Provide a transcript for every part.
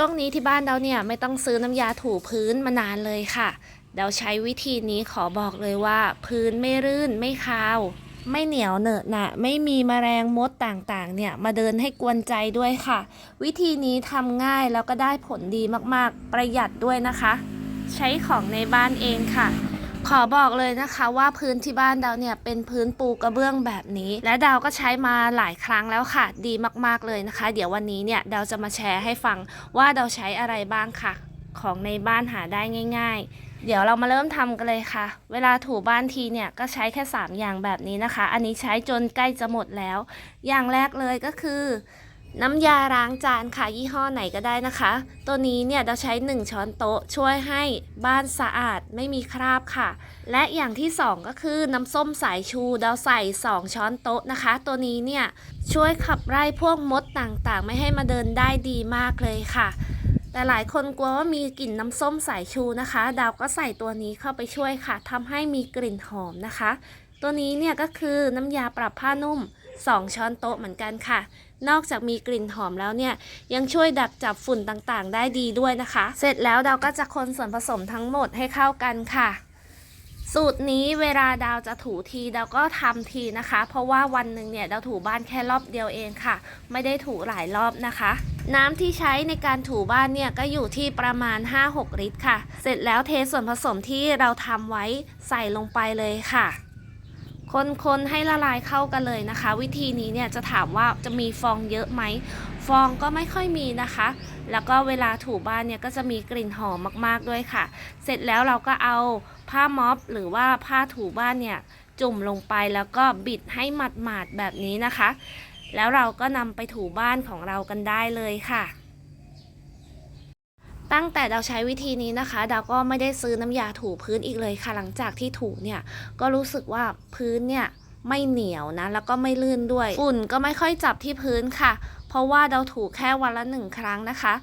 ช่วงนี้ที่บ้านเราเนี่ยไม่ต้องซื้อน้ำยาถูพื้นมานานเลยค่ะเราใช้วิธีนี้ขอบอกเลยว่า พื้นไม่รื่นไม่คาว ไม่เหนียวเหนอะหนะไม่มีมแมลงมดต่างๆ เนี่ยมาเดินให้กวนใจด้วยค่ะ วิธีนี้ทำง่ายแล้วก็ได้ผลดีมากๆ ประหยัดด้วยนะคะ ใช้ของในบ้านเองค่ะ ขอบอกเลยนะคะว่าพื้นที่บ้านดาวเนี่ยเป็นพื้นปูกระเบื้องแบบนี้ และดาวก็ใช้มาหลายครั้งแล้วค่ะ ดีมากๆเลยนะคะ เดี๋ยววันนี้เนี่ยดาวจะมาแชร์ให้ฟังว่าดาวใช้อะไรบ้างค่ะ ของในบ้านหาได้ง่าย ๆ เดี๋ยวเรามาเริ่มทำกันเลยค่ะ เวลาถูบ้านทีเนี่ยก็ใช้แค่ 3 อย่างแบบนี้นะคะ อันนี้ใช้จนใกล้จะหมดแล้ว อย่างแรกเลยก็คือ น้ำยาล้างจานค่ะยี่ห้อไหนก็ได้นะคะ ตัวนี้เนี่ยเราใช้ 1 ช้อนโต๊ะช่วยให้บ้านสะอาดไม่มีคราบค่ะ และอย่างที่ 2 ก็คือน้ำส้มสายชูเราใส่ 2 ช้อนโต๊ะนะคะ ตัวนี้เนี่ยช่วยขับไล่พวกมดต่างๆ ไม่ให้มาเดินได้ดีมากเลยค่ะ แต่หลายคนกลัวว่ามีกลิ่นน้ำส้มสายชูนะคะ ดาวก็ใส่ตัวนี้เข้าไปช่วยค่ะทำให้มีกลิ่นหอมนะคะ ตัวนี้เนี่ยก็คือน้ำยาปรับผ้านุ่ม 2 ช้อนโต๊ะเหมือนกันค่ะ นอกจากมีกลิ่นหอมแล้วเนี่ย ยังช่วยดักจับฝุ่นต่างๆ ได้ดีด้วยนะคะ เสร็จแล้วดาวก็จะคนส่วนผสมทั้งหมดให้เข้ากันค่ะสูตรนี้เวลาดาวจะถูทีดาวก็ทำทีนะคะ เพราะว่าวันหนึ่งเนี่ยดาวถูบ้านแค่รอบเดียวเองค่ะ ไม่ได้ถูหลายรอบนะคะ น้ำที่ใช้ในการถูบ้านเนี่ยก็อยู่ที่ประมาณ 5-6 ลิตรค่ะ เสร็จแล้วเทส่วนผสมที่เราทำไว้ใส่ลงไปเลยค่ะ คนๆให้ละลายเข้ากันเลยนะคะ วิธีนี้เนี่ยจะถามว่าจะมีฟองเยอะไหม ฟองก็ไม่ค่อยมีนะคะ แล้วก็เวลาถูบ้านเนี่ยก็จะมีกลิ่นหอมมากๆด้วยค่ะ เสร็จแล้วเราก็เอาผ้าม็อบหรือว่าผ้าถูบ้านเนี่ยจุ่มลงไปแล้วก็บิดให้หมาดๆแบบนี้นะคะ แล้วเราก็นำไปถูบ้านของเรากันได้เลยค่ะ ตั้งแต่เราใช้วิธีนี้นะคะ ดาวก็ไม่ได้ซื้อน้ำยาถูพื้นอีกเลยค่ะ หลังจากที่ถูเนี่ยก็รู้สึกว่าพื้นเนี่ยไม่เหนียวนะ แล้วก็ไม่ลื่นด้วย ฝุ่นก็ไม่ค่อยจับที่พื้นค่ะ เพราะว่าเราถูแค่วันละหนึ่งครั้งนะคะ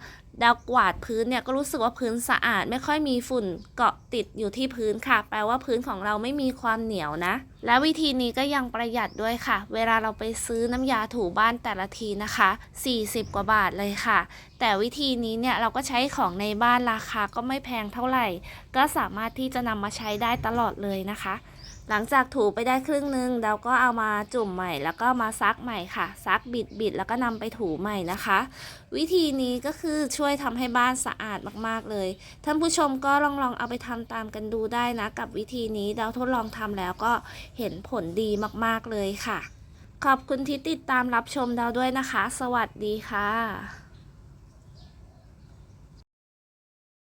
ดาวกวาดพื้นเนี่ยก็รู้สึกว่าพื้นสะอาดไม่ค่อยมีฝุ่นเกาะติดอยู่ที่พื้นค่ะ แปลว่าพื้นของเราไม่มีความเหนียวนะ และวิธีนี้ก็ยังประหยัดด้วยค่ะ เวลาเราไปซื้อน้ำยาถูบ้านแต่ละทีนะคะ 40 กว่าบาทเลยค่ะ แต่วิธีนี้เนี่ยเราก็ใช้ของในบ้านราคาก็ไม่แพงเท่าไหร่ ก็สามารถที่จะนำมาใช้ได้ตลอดเลยนะคะ หลังจากถูไปได้ครึ่งนึงเราก็เอามาจุ่มใหม่ แล้วก็มาซักใหม่ค่ะ ซักบิดบิดแล้วก็นำไปถูใหม่นะคะ วิธีนี้ก็คือช่วยทำให้บ้านสะอาดมากๆเลย ท่านผู้ชมก็ลองลองเอาไปทำตามกันดูได้นะ กับวิธีนี้เราทดลองทำแล้วก็เห็นผลดีมากๆเลยค่ะ ขอบคุณที่ติดตามรับชมเราด้วยนะคะ สวัสดีค่ะ